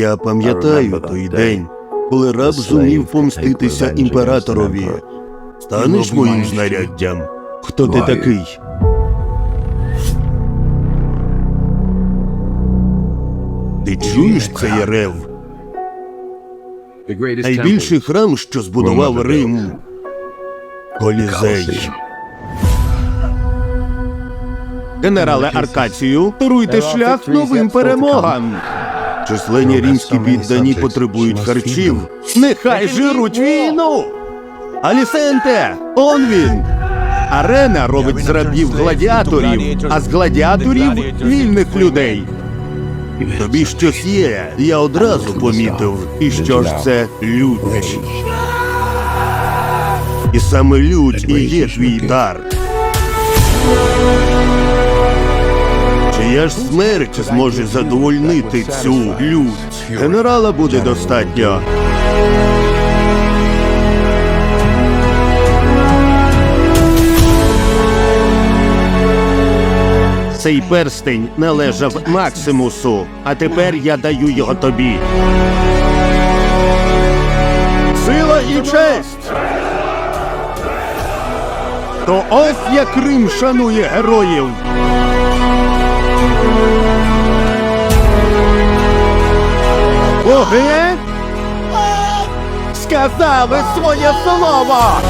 Я пам'ятаю той день, коли раб зумів помститися імператорові. Станеш моїм знаряддям? Хто ти такий? Ти чуєш цей рев? Найбільший храм, що збудував Рим. Колізей. Генерале Аркацію, туруйте шлях новим перемогам. Численні римські піддані потребують харчів. Нехай жируть війну. Алісенте, он він. Арена робить з рабів гладіаторів, а з гладіаторів вільних людей. Тобі щось є, я одразу помітив. І що ж це лють? І саме лють і є твій дар. Чия ж смерть зможе задовольнити цю лють? Генерала буде достатньо. Цей перстень належав Максимусу, а тепер я даю його тобі. Сила і честь. То ось як Рим шанує героїв. Боги сказали своє слово.